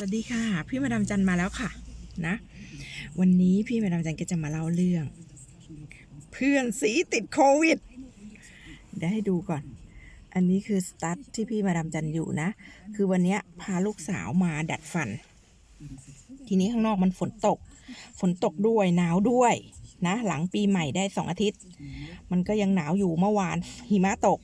สวัสดีค่ะ พี่มาดามจันมาแล้วค่ะนะ วันนี้พี่มาดามจันก็จะมาเล่าเรื่อง เพื่อนสีติดโควิดเดี๋ยวให้ดูก่อน อันนี้คือสตาร์ทที่พี่มาดามจันอยู่นะ คือวันนี้พาลูกสาวมาดัดฟัน ทีนี้ข้างนอกมันฝนตก ฝนตกด้วยหนาวด้วยนะ หลังปีใหม่ได้สองอาทิตย์ มันก็ยังหนาวอยู่เมื่อวานหิมะตก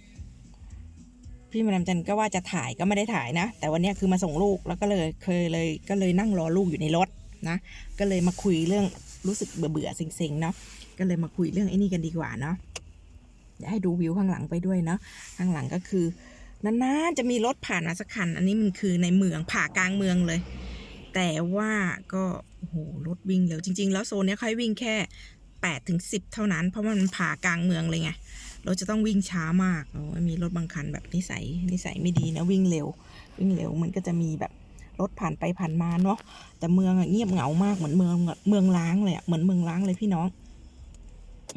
พี่มาดามจันก็ว่าจะถ่ายก็ไม่ได้ถ่ายนะ แต่วันนี้คือมาส่งลูกแล้วก็เลยเคยเลยก็เลยนั่งรอลูกอยู่ในรถนะก็เลยมาคุยเรื่องรู้สึกเบื่อเบื่อๆเซ็งๆเนาะก็เลยมาคุยเรื่องไอ้นี่กันดีกว่าเนาะเดี๋ยวให้ดูวิวข้างหลังไปด้วยเนาะข้างหลังก็คือนานๆจะมีรถผ่านมาสักคัน อันนี้มันคือในเมืองผ่ากลางเมืองเลย แต่ว่าก็โอ้โหรถวิ่งเร็วจริง ๆ แล้วโซนนี้ค่อยวิ่งแค่8ถึง10 เท่านั้น เพราะว่ามันผ่ากลางเมืองเลยไง รถจะต้องวิ่งช้ามากโอ้มีรถบางคันแบบนิสัยนิสัยไม่ดีนะวิ่งเร็ว วิ่งเร็วมันก็จะมีแบบรถผ่านไปผ่านมาเนาะแต่เมืองเงียบเหงามากเหมือนเมืองเมืองล้างเลยอะเหมือนเมืองล้างเลยพี่น้อง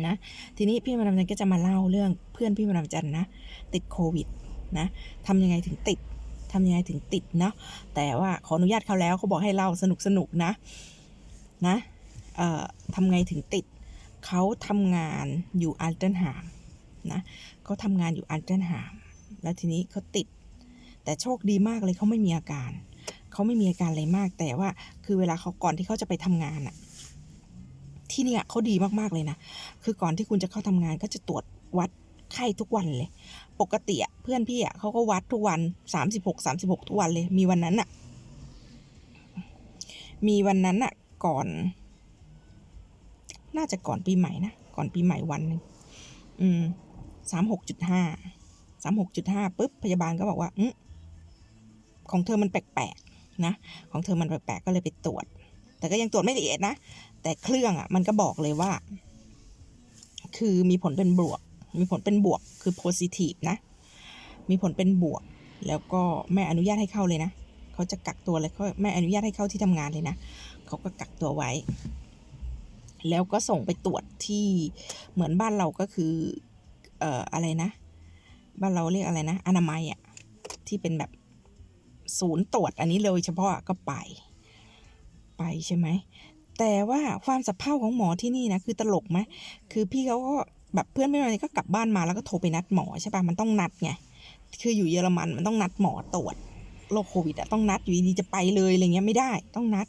นะทีนี้พี่มาดามจันก็จะมาเล่าเรื่องเพื่อนพี่มาดามจันนะติดโควิดนะทำยังไงถึงติดทำยังไงถึงติดเนาะแต่ว่าขออนุญาตเขาแล้วเขาบอกให้เล่าสนุกสนุกนะนะเอ่อทำไงถึงติดเขาทำงานอยู่อัลเทนฮาม นะเขาทำงานอยู่อันเดนหามแล้วทีนี้เขาติด แต่โชคดีมากเลยเขาไม่มีอาการเขาไม่มีอาการอะไรมาก แต่ว่าคือเวลาเขาก่อนที่เขาจะไปทำงานอะที่เนี่ยเขาดีมากๆเลยนะ คือก่อนที่คุณจะเข้าทำงานก็จะตรวจวัดไข้ทุกวันเลย ปกติอะเพื่อนพี่อะเขาก็วัดทุกวันสามสิบหกสามสิบหกทุกวันเลย มีวันนั้นอะมีวันนั้นอะก่อน น่าจะก่อนปีใหม่นะ ก่อนปีใหม่วันหนึ่งอืม สามหกจุดห้าสามหกจุดห้าปุ๊บพยาบาลก็บอกว่าอืของเธอมันแปลกๆนะ ของเธอมันแปลกๆก็เลยไปตรวจ แต่ก็ยังตรวจไม่ละเอียดนะ แต่เครื่องอะมันก็บอกเลยว่า คือมีผลเป็นบวก มีผลเป็นบวกคือ positive นะ มีผลเป็นบวก แล้วก็ไม่อนุญาตให้เข้าเลยนะเขาจะกักตัวเลยเขาไม่อนุญาตให้เข้าที่ทำงานเลยนะเขาก็กักตัวไว้ แล้วก็ส่งไปตรวจที่เหมือนบ้านเราก็คือ เอ่ออะไรนะ บ้านเราเรียกอะไรนะ อนามัยอะที่เป็นแบบศูนย์ตรวจอันนี้เลยเฉพาะก็ไป ไปใช่ไหม แต่ว่าความสับเพร่าของหมอที่นี่นะ คือตลกไหมคือพี่เขาก็แบบเพื่อนไม่มาก็กลับบ้านมาแล้วก็โทรไปนัดหมอใช่ปะมันต้องนัดไงคืออยู่เยอรมันมันต้องนัดหมอตรวจโรคโควิดอะต้องนัดอยู่ดีจะไปเลยอะไรเงี้ยไม่ได้ต้องนัด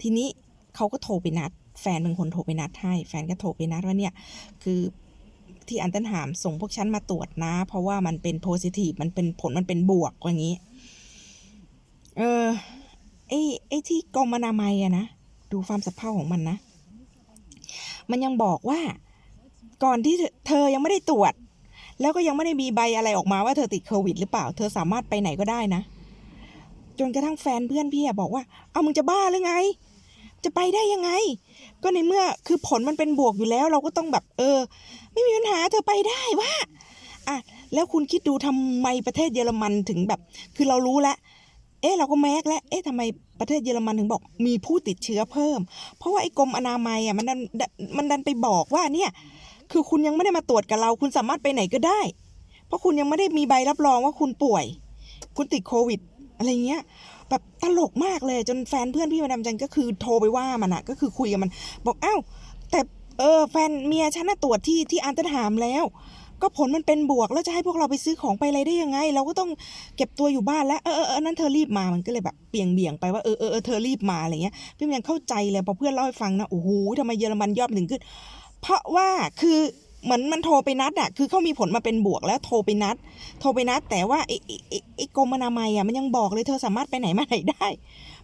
ทีนี้เขาก็โทรไปนัด แฟนเป็นคนโทรไปนัดให้ แฟนก็โทรไปนัดว่าเนี่ย คือ ที่อันตันหามส่งพวกฉันมาตรวจนะ เพราะว่ามันเป็นโพซิทีฟมันเป็นผลมันเป็นบวกอย่างนี้ เออไอ้ไอ้ที่กรมอนามัยอะนะ ดูความสับเพาของมันนะ มันยังบอกว่า ก่อนที่เธอเธอยังไม่ได้ตรวจ แล้วก็ยังไม่ได้มีใบอะไรออกมาว่าเธอติดโควิดหรือเปล่า เธอสามารถไปไหนก็ได้นะ จนกระทั่งแฟนเพื่อนพี่อะบอกว่า เอามึงจะบ้าหรือไง จะไปได้ยังไง ก็ในเมื่อคือผลมันเป็นบวกอยู่แล้ว เราก็ต้องแบบเออ ไม่มีปัญหาเธอไปได้ว่าอะแล้วคุณคิดดูทำไมประเทศเยอรมันถึงแบบ คือเรารู้แล้วเอ๊ะเราก็แมกแล้วเอ๊ะทำไมประเทศเยอรมันถึงบอกมีผู้ติดเชื้อเพิ่ม เพราะว่าไอ้กรมอนามัยอะมันดันมันดันไปบอกว่าเนี่ยคือคุณยังไม่ได้มาตรวจกับเรา คุณสามารถไปไหนก็ได้ เพราะคุณยังไม่ได้มีใบรับรองว่าคุณป่วย คุณติดโควิด อะไรเงี้ย แบบตลกมากเลยจนแฟนเพื่อนพี่มาดามจันก็คือโทรไปว่ามันอะก็คือคุยกับมัน บอกอ้าวแต่เออแฟนเมียฉันน่ะตรวจที่ที่อันตรามแล้ว ก็ผลมันเป็นบวกแล้วจะให้พวกเราไปซื้อของไปอะไรได้ยังไง เราก็ต้องเก็บตัวอยู่บ้านแล้วเออเออเออนั้นเธอรีบมามันก็เลยแบบเบี่ยงเบี่ยงไปว่าเออเออเออเธอรีบมาอะไรเงี้ยพี่มันยังเข้าใจเลยพอเพื่อนเล่าให้ฟังนะโอ้โหทำไมเยอรมันยอดมันถึงขึ้น เพราะว่าคือ เหมือนมันโทรไปนัดอะคือเขามีผลมาเป็นบวกแล้วโทรไปนัด โทรไปนัด แต่ว่าไอ้ไอ้ไอ้กรมอนามัยอะมันยังบอกเลยเธอสามารถไปไหนมาไหนได้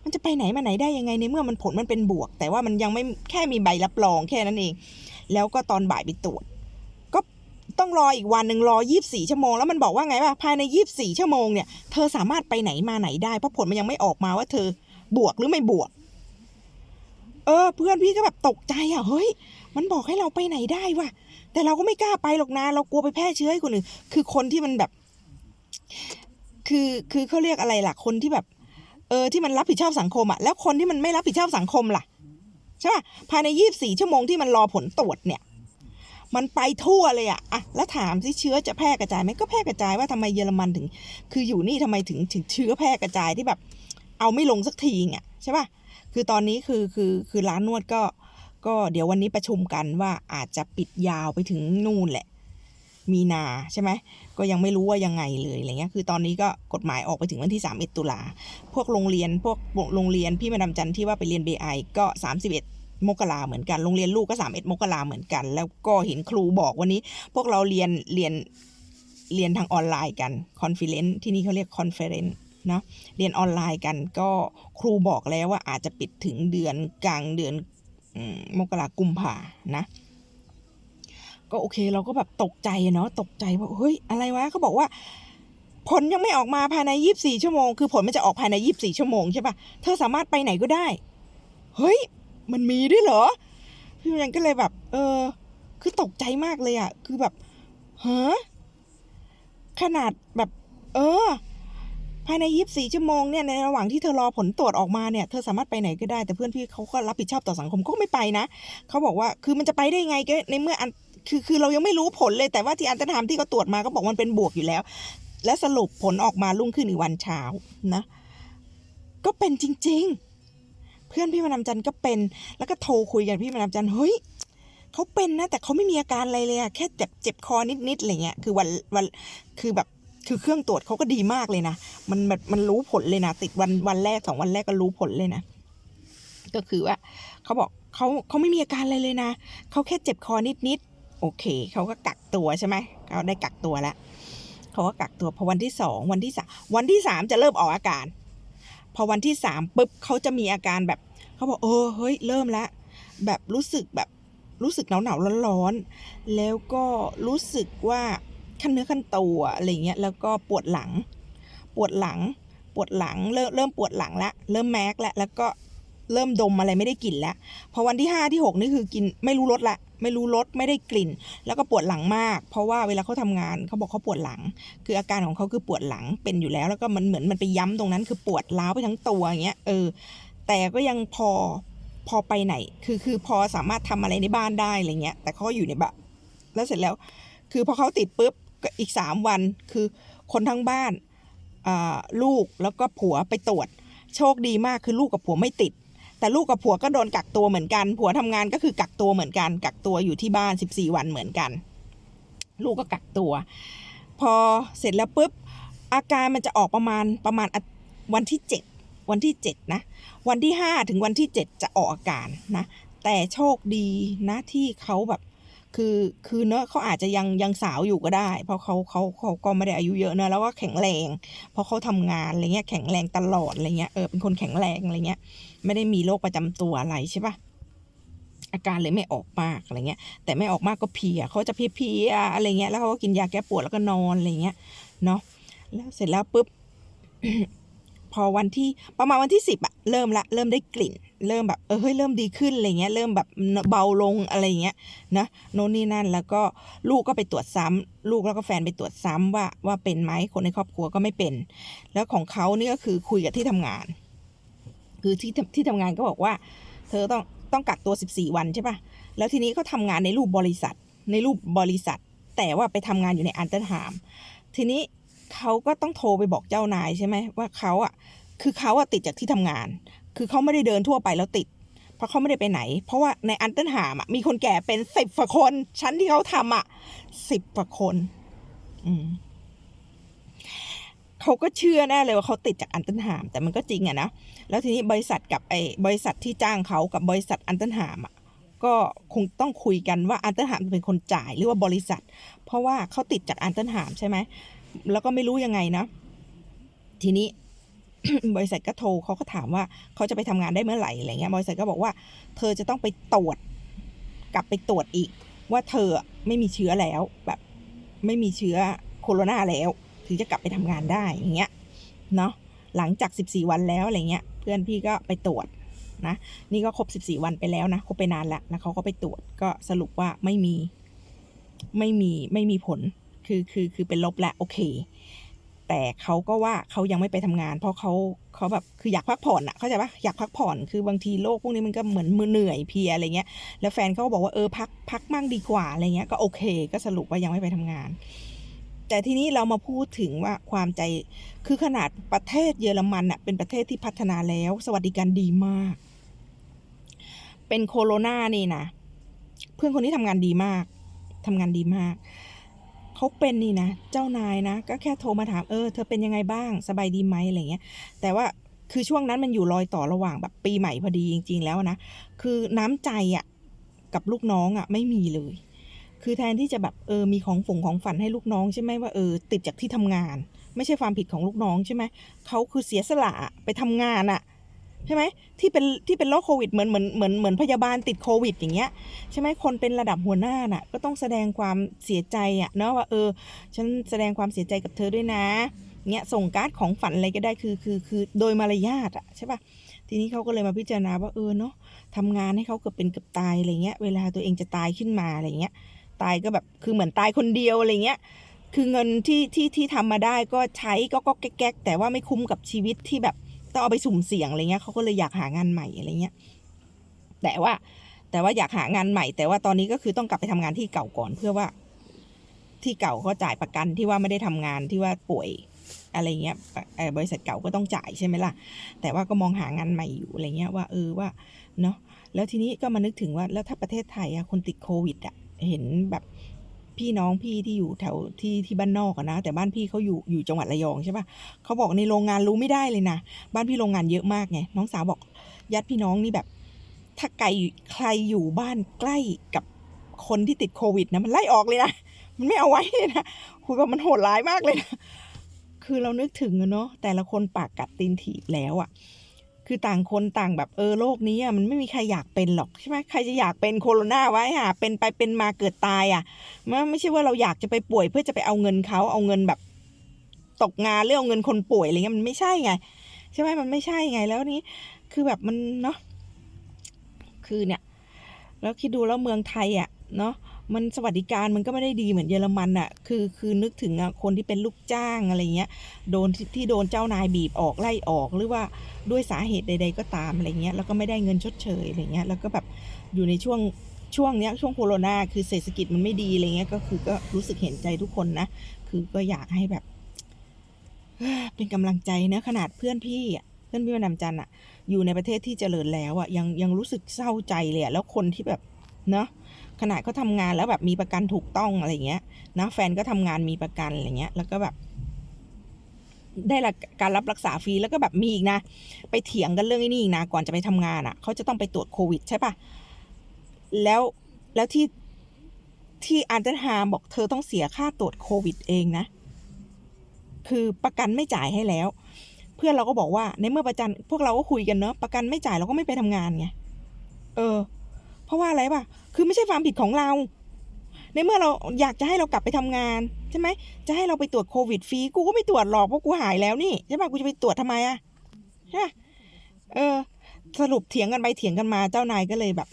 มันจะไปไหนมาไหนได้ยังไงในเมื่อมันผลมันเป็นบวก แต่ว่ามันยังไม่แค่มีใบรับรองแค่นั้นเอง แล้วก็ตอนบ่ายไปตรวจ ก็ต้องรออีกวันหนึ่งรอยี่บสี่ชั่วโมง แล้วมันบอกว่าไงว่าภายในยี่บสี่ชั่วโมงเนี่ยเธอสามารถไปไหนมาไหนได้เพราะผลมันยังไม่ออกมาว่าเธอบวกหรือไม่บวก เออ เพื่อนพี่ก็แบบตกใจอะเฮ้ย มันบอกให้เราไปไหนได้วะ แต่เราก็ไม่กล้าไปหรอกนะเรากลัวไปแพร่เชื้อให้คนอื่นคือคนที่มันแบบ คือคือเขาเรียกอะไรล่ะ คนที่แบบ เออที่มันรับผิดชอบสังคมอะแล้วคนที่มันไม่รับผิดชอบสังคมล่ะใช่ป่ะภายในยี่บสี่ชั่วโมงที่มันรอผลตรวจเนี่ย มันไปทั่วเลยอะอะแล้วถามสิเชื้อจะแพร่กระจายไหมก็แพร่กระจายว่าทำไมเยอรมันถึง คืออยู่นี่ทำไมถึงถึงเชื้อแพร่กระจายที่แบบ เอาไม่ลงสักทีอะใช่ป่ะคือตอนนี้คือคือคือร้านนวดก็ ก็เดี๋ยววันนี้ประชุมกันว่าอาจจะปิดยาวไปถึงนู่นแหละ มีนาใช่ไหมก็ยังไม่รู้ว่ายังไงเลยอะไรเงี้ยคือตอนนี้ก็กฎหมายออกไปถึงวันที่31ตุลาพวกโรงเรียนพวกโรงเรียนพี่มาดามจันที่ว่าไปเรียน BI ก็ 31 มกราเหมือนกันโรงเรียนลูกก็31มกราเหมือนกัน แล้วก็เห็นครูบอกวันนี้ พวกเราเรียนเรียนเรียนทางออนไลน์กันคอนเฟลเลนซ์ที่นี่เขาเรียกคอนเฟลเลนซ์เนาะเรียนออนไลน์กันก็ครูบอกแล้วว่าอาจจะปิดถึงเดือนกลางเดือน มมกรากุมภานะ ก็โอเคเราก็แบบตกใจเนาะตกใจว่าเฮ้ยอะไรวะเขาบอกว่า ผลยังไม่ออกมาภายในยี่บสี่ชั่วโมง คือผลมันจะออกภายในยี่บสี่ชั่วโมงใช่ปะเธอสามารถไปไหนก็ได้ เฮ้ย มันมีด้วยเหรอพี่ยังก็เลยแบบ เออ คือตกใจมากเลยอะคือแบบเฮะขนาดแบบ เออ ภายในยี่บสี่ชั่วโมงเนี่ยในระหว่างที่เธอรอผลตรวจออกมาเนี่ยเธอสามารถไปไหนก็ได้แต่เพื่อนพี่เขาก็รับผิดชอบต่อสังคมก็ไม่ไปนะเขาบอกว่าคือมันจะไปได้ไงก็ในเมื่ออันคือคือเรายังไม่รู้ผลเลยแต่ว่าที่อันตรามที่เขาตรวจมาก็บอกมันเป็นบวกอยู่แล้ว และสรุปผลออกมารุ่งขึ้นอีกวันเช้านะ ก็เป็นจริง ๆ เพื่อนพี่มานำจันทร์ก็เป็นแล้วก็โทรคุยกันพี่มานำจันทร์เฮ้ยเขาเป็นนะแต่เขาไม่มีอาการอะไรเลยอะแค่เจ็บเจ็บคอนิดๆอะไรเงี้ยคือวันวันคือแบบ คือเครื่องตรวจเขาก็ดีมากเลยนะ มันแบบมันรู้ผลเลยนะ ติดวันวันแรกสองวันแรกก็รู้ผลเลยนะ ก็คือว่าเขาบอกเขาเขาไม่มีอาการอะไรเลยนะเขาแค่เจ็บคอนิดๆโอเคเขาก็กักตัวใช่ไหมเขาได้กักตัวแล้วเขาก็กักตัวพอวันที่สองวันที่สามวันที่สามจะเริ่มออกอาการ พอวันที่สามปุ๊บเขาจะมีอาการแบบเขาบอกเออเฮ้ยเริ่มแล้วแบบรู้สึกแบบรู้สึกหนาวหนาวร้อนร้อนแล้วก็รู้สึกว่า ขั้นเนื้อขั้นตัวอะไรเงี้ยแล้วก็ปวดหลัง ปวดหลัง ปวดหลังเริ่มเริ่มปวดหลังละเริ่มแม็กแล้วแล้วก็เริ่มดมอะไรไม่ได้กลิ่นแล้วพอวันที่ห้าที่หกนี่คือกินไม่รู้รสละไม่รู้รสไม่ได้กลิ่น แล้วก็ปวดหลังมาก เพราะว่าเวลาเขาทำงานเขาบอกเขาปวดหลัง คืออาการของเขาคือปวดหลังเป็นอยู่แล้ว แล้วก็มันเหมือนมันไปย้ำตรงนั้น คือปวดล้าวไปทั้งตัวอย่างเงี้ยเออแต่ก็ยังพอพอไปไหน คือคือพอสามารถทำอะไรในบ้านได้อะไรเงี้ยแต่เขาอยู่ในบ้านแล้วเสร็จแล้ว คือพอเขาติดปุ๊บ อีกสามวันคือคนทั้งบ้านลูกแล้วก็ผัวไปตรวจ โชคดีมากคือลูกกับผัวไม่ติด แต่ลูกกับผัวก็โดนกักตัวเหมือนกัน ผัวทำงานก็คือกักตัวเหมือนกัน กักตัวอยู่ที่บ้าน 14 วันเหมือนกัน ลูกก็กักตัว พอเสร็จแล้วปุ๊บอาการมันจะออกประมาณประมาณวันที่ 7 วันที่ 7 นะ วันที่ 5 ถึงวันที่ 7 จะออกอาการนะ แต่โชคดีนะที่เขาแบบ คือคือเนอะเขาอาจจะยังยังสาวอยู่ก็ได้ เพราะเขาเขาเขาก็ไม่ได้อายุเยอะเนอะแล้วก็แข็งแรง เพราะเขาทำงานอะไรเงี้ยแข็งแรงตลอดอะไรเงี้ยเออเป็นคนแข็งแรงอะไรเงี้ยไม่ได้มีโรคประจำตัวอะไรใช่ปะอาการเลยไม่ออกมากอะไรเงี้ย แต่ไม่ออกมากก็เพียเขาจะเพลียอะไรเงี้ยแล้วเขาก็กินยาแก้ปวดแล้วก็นอนอะไรเงี้ยเนาะแล้วเสร็จแล้วปุ๊บพอวันที่ประมาณวันที่สิบอะเริ่มละเริ่มได้กลิ่น เริ่มแบบเออเฮ้ยเริ่มดีขึ้นอะไรเงี้ยเริ่มแบบเบาลงอะไรเงี้ยนะโน่นนี่นั่นแล้วก็ลูกก็ไปตรวจซ้ำลูกแล้วก็แฟนไปตรวจซ้ำว่าว่าเป็นไหมคนในครอบครัวก็ไม่เป็น แล้วของเขานี่ก็คือคุยกับที่ทำงาน คือที่ที่ทำงานก็บอกว่า เธอต้องต้องกักตัว 14 วันใช่ปะแล้วทีนี้เขาทำงานในรูปบริษัท ในรูปบริษัท แต่ว่าไปทำงานอยู่ในอันเตอร์ไทม์ทีนี้เขาก็ต้องโทรไปบอกเจ้านายใช่ไหมว่าเขาอะคือเขาอะติดจากที่ทำงาน คือเขาไม่ได้เดินทั่วไปแล้วติด เพราะเขาไม่ได้ไปไหน เพราะว่าในอันเตอร์ไทม์อะมีคนแก่เป็นสิบกว่าคน ชั้นที่เขาทำอะสิบกว่าคน อืมเขาก็เชื่อแน่เลยว่าเขาติดจากอันเตอร์ไทม์แต่มันก็จริงอะนะ แล้วทีนี้บริษัทกับไอ้บริษัทที่จ้างเขากับบริษัทอันเตอร์ไทม์อะก็คงต้องคุยกันว่าอันเตอร์ไทม์เป็นคนจ่ายหรือว่าบริษัท เพราะว่าเขาติดจากอันเตอร์ไทม์ใช่ไหมแล้วก็ไม่รู้ยังไงนะ ทีนี้ บริษัทก็โทรเขาก็ถามว่าเขาจะไปทำงานได้เมื่อไหร่อะไรเงี้ยบริษัทก็บอกว่า เธอจะต้องไปตรวจ กลับไปตรวจอีก ว่าเธอไม่มีเชื้อแล้ว แบบไม่มีเชื้อโคโรนาแล้ว ถึงจะกลับไปทำงานได้อย่างเงี้ยเนาะหลังจาก 14 วันแล้วอะไรเงี้ย เพื่อนพี่ก็ไปตรวจนะ นี่ก็ครบ 14 วันไปแล้วนะครบไปนานแล้วแล้วเขาก็ไปตรวจก็สรุปว่าไม่มีไม่มีไม่มีผลคือคือคือเป็นลบแล้วโอเค แต่เขาก็ว่าเขายังไม่ไปทำงาน เพราะเขาเขาแบบคืออยากพักผ่อนอะเข้าใจปะอยากพักผ่อนคือบางทีโรคพวกนี้มันก็เหมือนมือเหนื่อยเพียอะไรเงี้ยแล้วแฟนเขาก็บอกว่าเออพักพักมั่งดีกว่าอะไรเงี้ยก็โอเค ก็สรุปว่ายังไม่ไปทำงาน แต่ทีนี้เรามาพูดถึงว่าความใจคือขนาดประเทศเยอรมันอะเป็นประเทศที่พัฒนาแล้ว สวัสดิการดีมาก เป็นโคโรนานี่นะเพื่อนคนนี้ทำงานดีมากทำงานดีมาก เขาเป็นนี่นะ เจ้านายนะ ก็แค่โทรมาถามเออเธอเป็นยังไงบ้างสบายดีไหมอะไรเงี้ย แต่ว่าคือช่วงนั้นมันอยู่รอยต่อระหว่างแบบปีใหม่พอดีจริง ๆ แล้วนะ คือน้ำใจอะกับลูกน้องอะไม่มีเลย คือแทนที่จะแบบเออมีของฝงของฝันให้ลูกน้องใช่ไหมว่าเออติดจากที่ทำงาน ไม่ใช่ความผิดของลูกน้องใช่ไหมเขาคือเสียสละไปทำงานอะ ใช่ไหมที่เป็นที่เป็นโรคโควิดเหมือนเหมือนเหมือนเหมือนพยาบาลติดโควิด อย่างเงี้ยใช่ไหมคนเป็นระดับหัวหน้าน่ะ ก็ต้องแสดงความเสียใจอะเนาะว่าเออ ฉันแสดงความเสียใจกับเธอด้วยนะเงี้ยส่งการ์ดของฝันอะไรก็ได้คือคือคือโดยมารยาทอะใช่ปะทีนี้เขาก็เลยมาพิจารณาว่าเออเนาะทำงานให้เขาเกือบเป็นเกือบตายอะไรเงี้ยเวลาตัวเองจะตายขึ้นมาอะไรเงี้ยตายก็แบบคือเหมือนตายคนเดียวอะไรเงี้ยคือเงินที่ที่ที่ทำมาได้ก็ใช้ก็ก็แก๊กแต่ว่าไม่คุ้มกับชีวิตที่แบบ ต้องเอาไปสุ่มเสี่ยงอะไรเงี้ยเขาก็เลยอยากหางานใหม่อะไรเงี้ยแต่ว่า แต่ว่าอยากหางานใหม่ แต่ว่าตอนนี้ก็คือต้องกลับไปทำงานที่เก่าก่อนเพื่อว่า ที่เก่าเขาจ่ายประกันที่ว่าไม่ได้ทำงานที่ว่าป่วยอะไรเงี้ยบริษัทเก่าก็ต้องจ่ายใช่ไหมล่ะ แต่ว่าก็มองหางานใหม่อยู่อะไรเงี้ยว่าเออว่าเนาะแล้วทีนี้ก็มานึกถึงว่าแล้วถ้าประเทศไทยอะคนติดโควิดอะเห็นแบบ พี่น้องพี่ที่อยู่แถวที่ที่บ้านนอกนะ แต่บ้านพี่เขาอยู่อยู่จังหวัดระยองใช่ปะเขาบอกในโรงงานรู้ไม่ได้เลยนะบ้านพี่โรงงานเยอะมากไงน้องสาวบอกญาติพี่น้องนี่แบบ ถ้าไกลใครอยู่บ้านใกล้กับคนที่ติดโควิดนะมันไล่ออกเลยนะมันไม่เอาไว้เลยนะคุยว่ามันโหดร้ายมากเลยนะคือเรานึกถึงอะเนาะแต่ละคนปากกัดตีนถีบแล้วอะ คือต่างคนต่างแบบเออโลกนี้อะมันไม่มีใครอยากเป็นหรอกใช่ไหมใครจะอยากเป็นโคโรนาไว้หาเป็นไปเป็นมาเกิดตายอะมันไม่ใช่ว่าเราอยากจะไปป่วยเพื่อจะไปเอาเงินเขาเอาเงินแบบ ตกงานเรื่องเอาเงินคนป่วยอะไรเงี้ยมันไม่ใช่ไง ใช่ไหมมันไม่ใช่ไงแล้วนี้ คือแบบมันเนาะคือเนี่ย แล้วคิดดูแล้วเมืองไทยอะเนาะ มันสวัสดิการมันก็ไม่ได้ดีเหมือนเยอรมันอะ คือคือนึกถึงอะคนที่เป็นลูกจ้างอะไรเงี้ย โดนที่ที่โดนเจ้านายบีบออกไล่ออกหรือว่าด้วยสาเหตุใด ๆ ก็ตามอะไรเงี้ย แล้วก็ไม่ได้เงินชดเชยอะไรเงี้ย แล้วก็แบบอยู่ในช่วงช่วงเนี้ยช่วงโควิดคือเศรษฐกิจมันไม่ดีอะไรเงี้ย ก็คือก็รู้สึกเห็นใจทุกคนนะ คือก็อยากให้แบบ เป็นกำลังใจนะขนาดเพื่อนพี่อะเพื่อนพี่วันนำจันทร์อะ อยู่ในประเทศที่เจริญแล้วอะยังยังรู้สึกเศร้าใจเลยอะแล้วคนที่แบบเนาะ ขนาดเขาทำงานแล้วแบบมีประกันถูกต้องอะไรเงี้ยนะแฟนก็ทำงานมีประกันอะไรเงี้ย แล้วก็แบบ ได้รับการรับรักษาฟรีแล้วก็แบบมีอีกนะ ไปเถียงกันเรื่องไอ้นี่อีกนะก่อนจะไปทำงานอะเขาจะต้องไปตรวจโควิดใช่ปะแล้วแล้วที่ที่อันเดอร์ฮามบอกเธอต้องเสียค่าตรวจโควิดเองนะ คือประกันไม่จ่ายให้แล้ว เพื่อนเราก็บอกว่าในเมื่อประจันพวกเราก็คุยกันเนาะประกันไม่จ่ายเราก็ไม่ไปทำงานไงเออ เพราะว่าอะไรป่ะ คือไม่ใช่ความผิดของเรา ในเมื่อเราอยากจะให้เรากลับไปทำงานใช่ไหม จะให้เราไปตรวจโควิดฟรี กูก็ไม่ตรวจหรอกเพราะกูหายแล้วนี่ใช่ป่ะ กูจะไปตรวจทำไมอะใช่เออ สรุปเถียงกันไปเถียงกันมา เจ้านายก็เลยแบบ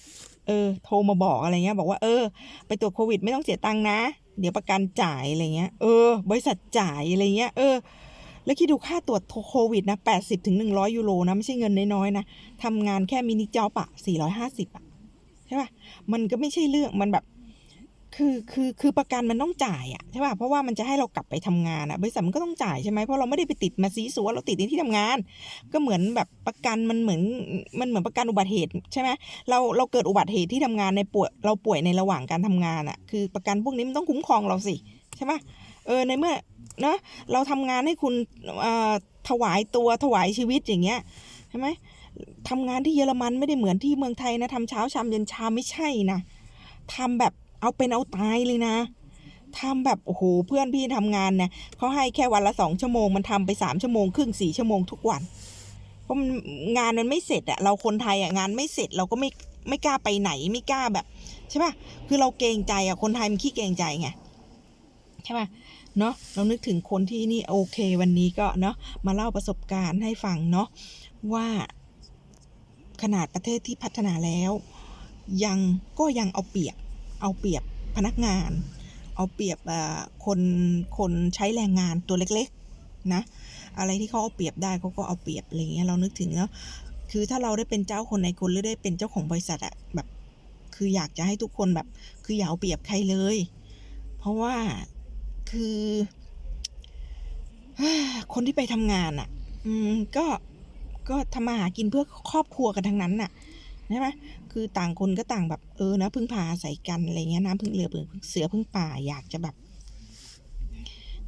เออ โทรมาบอกอะไรเงี้ย บอกว่า เออ ไปตรวจโควิดไม่ต้องเสียตังค์นะ เดี๋ยวประกันจ่ายอะไรเงี้ย เออ บริษัทจ่ายอะไรเงี้ย เออแล้วคิดดูค่าตรวจโควิดนะแปดสิบถึงหนึ่งร้อยยูโรนะ ไม่ใช่เงินน้อยๆนะ ทำงานแค่มินิจ็อบอะสี่ร้อยห้าสิบอะ ช่ป่ะมันก็ไม่ใช่เรื่องมันแบบคือคือคือประกันมันต้องจ่ายอะใช่ป่ะเพราะว่ามันจะให้เรากลับไปทำงานอะบริษัทมันก็ต้องจ่ายใช่ไหมเพราะเราไม่ได้ไปติดมาซีสัวเราติดในที่ทำงาน ก็เหมือนแบบประกันมันเหมือนมันเหมือนประกันอุบัติเหตุใช่ไหมเราเราเกิดอุบัติเหตุที่ทำงานในป่วยเราป่วยในระหว่างการทำงานอะคือประกันพวกนี้มันต้องคุ้มครองเราสิใช่ไหมเออในเมื่อเนาะเราทำงานให้คุณเอ่อถวายตัวถวายชีวิตอย่างเงี้ยใช่ไหม ทำงานที่เยอรมันไม่ได้เหมือนที่เมืองไทยนะทำเช้าชามเย็นชามไม่ใช่นะทำแบบเอาเป็นเอาตายเลยนะทำแบบโอ้โหเพื่อนพี่ทำงานเนี่ยเขาให้แค่วันละสองชั่วโมงมันทำไปสามชั่วโมงครึ่งสี่ชั่วโมงทุกวัน เพราะงานมันไม่เสร็จอะเราคนไทยอะงานไม่เสร็จเราก็ไม่ไม่กล้าไปไหนไม่กล้าแบบใช่ป่ะคือเราเกรงใจอะคนไทยมันขี้เกรงใจไงใช่ป่ะเนาะเรานึกถึงคนที่นี่โอเค วันนี้ก็เนาะมาเล่าประสบการณ์ให้ฟังเนาะว่า ขนาดประเทศที่พัฒนาแล้ว ยังก็ยังเอาเปรียบเอาเปรียบพนักงาน เอาเปรียบคนคนใช้แรงงานตัวเล็กๆนะอะไรที่เขาเอาเปรียบได้เขาก็เอาเปรียบอะไรเงี้ยเรานึกถึงแล้ว คือถ้าเราได้เป็นเจ้าคนในคนหรือได้เป็นเจ้าของบริษัทอะแบบ คืออยากจะให้ทุกคนแบบ คืออย่าเอาเปรียบใครเลย เพราะว่าคือคนที่ไปทำงานอะ อืมก็ ก็ทำมาหากินเพื่อครอบครัวกันทั้งนั้นน่ะใช่ไหมคือต่างคนก็ต่างแบบเออนะพึ่งพาอาศัยกันอะไรเงี้ยน้ำพึ่งเรือพึ่งเสือพึ่งป่าอยากจะแบบ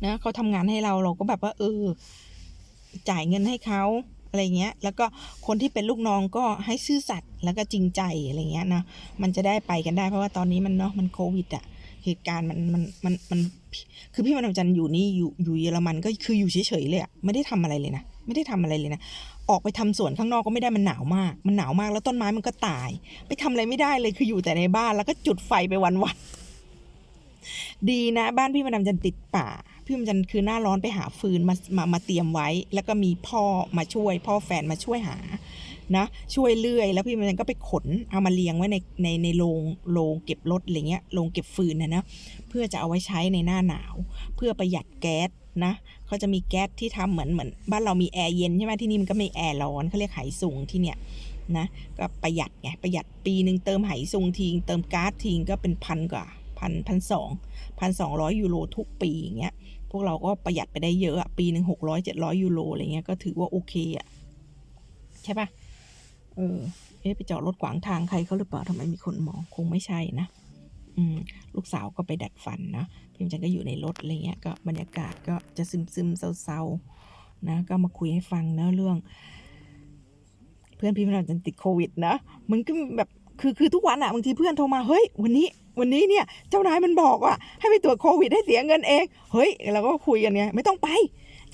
นะเขาทำงานให้เราเราก็แบบว่า เออ จ่ายเงินให้เขาอะไรเงี้ย แล้วก็คนที่เป็นลูกน้องก็ให้ซื่อสัตย์แล้วก็จริงใจอะไรเงี้ยนะมันจะได้ไปกันได้เพราะว่าตอนนี้มันเนาะมันโควิดอะเหตุการณ์มันมันมันมันคือพี่มันจันอยู่นี่อยู่อยู่เยอรมันก็คืออยู่เฉยๆเลยอะไม่ได้ทำอะไรเลยนะไม่ได้ทำอะไรเลยนะ ออกไปทำสวนข้างนอกก็ไม่ได้มันหนาวมาก มันหนาวมากแล้วต้นไม้มันก็ตาย ไปทำอะไรไม่ได้เลยคืออยู่แต่ในบ้านแล้วก็จุดไฟไปวันวันดีนะบ้านพี่มันจันติดป่า พี่มันจันคือหน้าร้อนไปหาฟืนมามามาเตรียมไว้ แล้วก็มีพ่อมาช่วย พ่อแฟนมาช่วยหา นะช่วยเลื่อย แล้วพี่มันก็ไปขนเอามาเรียงไว้ในในในโรงโรงเก็บรถอะไรเงี้ยโรงเก็บฟืนนะนะเพื่อจะเอาไว้ใช้ในหน้าหนาว เพื่อประหยัดแก๊สนะเขาจะมีแก๊สที่ทำเหมือนเหมือนบ้านเรามีแอร์เย็นใช่ไหมที่นี่มันก็มีแอร์ร้อนเขาเรียกไหสูงที่เนี่ยนะก็ประหยัดไงประหยัดปีหนึ่งเติมไหสูงทิ้งเติมก๊าซทิ้งก็เป็นพันกว่าพันพันสองพันสองร้อยยูโรทุกปีอย่างเงี้ยพวกเราก็ประหยัดไปได้เยอะอะปีหนึ่งหกร้อยเจ็ดร้อยยูโรอะไรเงี้ยก็ถือว่าโอเคอะใช่ปะ เออ เอ๊ะไปจอดรถขวางทางใครเขาหรือเปล่าทำไมมีคนมองคงไม่ใช่นะอืมลูกสาวก็ไปดัดฟันนะพิมจันก็อยู่ในรถอะไรเงี้ยก็บรรยากาศก็จะซึมซึมเศร้าๆนะก็มาคุยให้ฟังเนอะเรื่อง เพื่อนพี่มันจันติดโควิดนะมันก็แบบคือคือทุกวันอะบางทีเพื่อนโทรมาเฮ้ย วันนี้ วันนี้เนี่ย เจ้านายมันบอกว่าให้ไปตรวจโควิดให้เสียเงินเอง เฮ้ยเราก็คุยกันเนี่ยไม่ต้องไป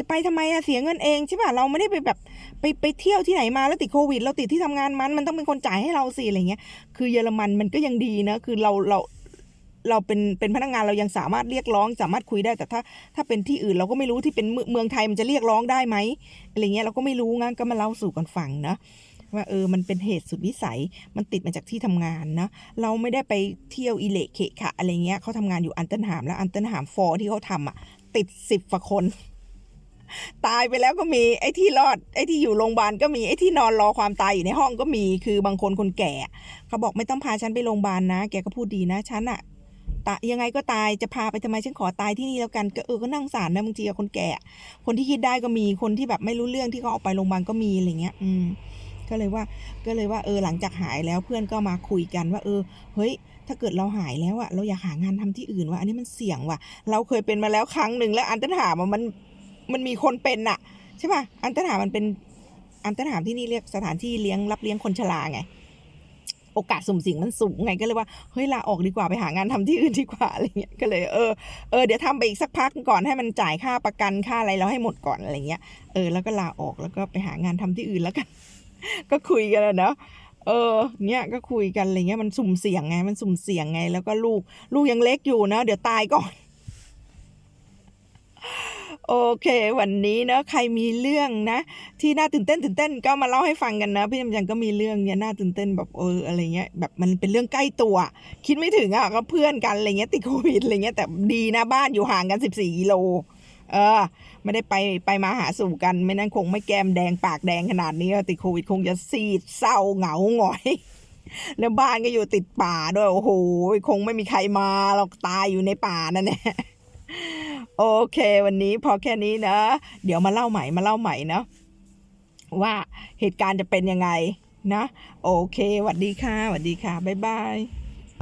จะไปทำไมอะเสียเงินเองใช่ป่ะเราไม่ได้ไปแบบไปไปเที่ยวที่ไหนมาแล้วติดโควิด เราติดที่ทำงานมันมันต้องเป็นคนจ่ายให้เราสิอะไรเงี้ยคือเยอรมันมันก็ยังดีนะคือเราเราเราเป็นเป็นพนักงานเรายังสามารถเรียกร้อง สามารถคุยได้แต่ถ้า ถ้าเป็นที่อื่นเราก็ไม่รู้ที่เป็นเมืองไทยมันจะเรียกร้องได้ไหมอะไรเงี้ยเราก็ไม่รู้งั้นก็มาเล่าสู่กันฟังนะว่าเออมันเป็นเหตุสุดวิสัยมันติดมาจากที่ทำงานนะเราไม่ได้ไปเที่ยวอิเลเขะขะอะไรเงี้ยเขาทำงานอยู่อันเตอร์หามแล้วอันเตอร์หามฟอร์ที่เขาทำอะติดสิบกว่าคน ตายไปแล้วก็มีไอ้ที่รอดไอ้ที่อยู่โรงพยาบาลก็มีไอ้ที่นอนรอความตายอยู่ในห้องก็มีคือบางคนคนแก่ เขาบอกไม่ต้องพาฉันไปโรงพยาบาลนะ แกก็พูดดีนะฉันอะตายยังไงก็ตายจะพาไปทำไมฉันขอตายที่นี่แล้วกันก็เออก็นั่งสารนะบางทีอะคนแก่ คนที่คิดได้ก็มีคนที่แบบไม่รู้เรื่องที่เขาเอาไปโรงพยาบาลก็มีอะไรเงี้ย อืม ก็เลยว่าก็เลยว่าเออหลังจากหายแล้วเพื่อนก็มาคุยกันว่า เออ เฮ้ย ถ้าเกิดเราหายแล้วอะเราอยากหางานทำที่อื่นว่ะอันนี้มันเสี่ยงว่ะ เราเคยเป็นมาแล้วครั้งหนึ่งแล้วอันตรหามมัน มันมีคนเป็นอะใช่ป่ะอันตรหามมันเป็นอันตรหามที่นี่เรียกสถานที่เลี้ยงรับเลี้ยงคนชราไง โอกาสสุ่มเสี่ยงมันสูงไงก็เลยว่าเฮ้ยลาออกดีกว่าไปหางานทำที่อื่นดีกว่าอะไรเงี้ยก็เลยเออเออเดี๋ยวทำไปอีกสักพักก่อนให้มันจ่ายค่าประกันค่าอะไรแล้วให้หมดก่อนอะไรเงี้ยเออแล้วก็ลาออกแล้วก็ไปหางานทำที่อื่นแล้วกัน ก็คุยกันเนาะเออ เนี้ยก็คุยกันอะไรเงี้ยมันสุ่มเสี่ยงไง มันสุ่มเสี่ยงไง แล้วก็ลูก ลูกยังเล็กอยู่นะ เดี๋ยวตายก่อน โอเค วันนี้เนอะใครมีเรื่องนะ ที่น่าตื่นเต้นตื่นเต้นก็มาเล่าให้ฟังกันนะพี่ยำยังก็มีเรื่องเนี้ยน่าตื่นเต้นแบบเอออะไรเงี้ยแบบมันเป็นเรื่องใกล้ตัว คิดไม่ถึงอะก็เพื่อนกันอะไรเงี้ยติดโควิดอะไรเงี้ยแต่ดีนะบ้านอยู่ห่างกันสิบสี่กิโลเออไม่ได้ไปไปมาหาสู่กัน ไม่นั้นคงไม่แก้มแดงปากแดงขนาดนี้ติดโควิดคงจะซีดเศร้าเหงาหงอยแล้วบ้านก็อยู่ติดป่าด้วยโอ้โหคงไม่มีใครมาหรอกตายอยู่ในป่านั่นแหละ โอเค วันนี้พอแค่นี้นะ เดี๋ยวมาเล่าใหม่มาเล่าใหม่นะว่าเหตุการณ์จะเป็นยังไงนะ โอเคสวัสดีค่ะสวัสดีค่ะ บ๊ายบาย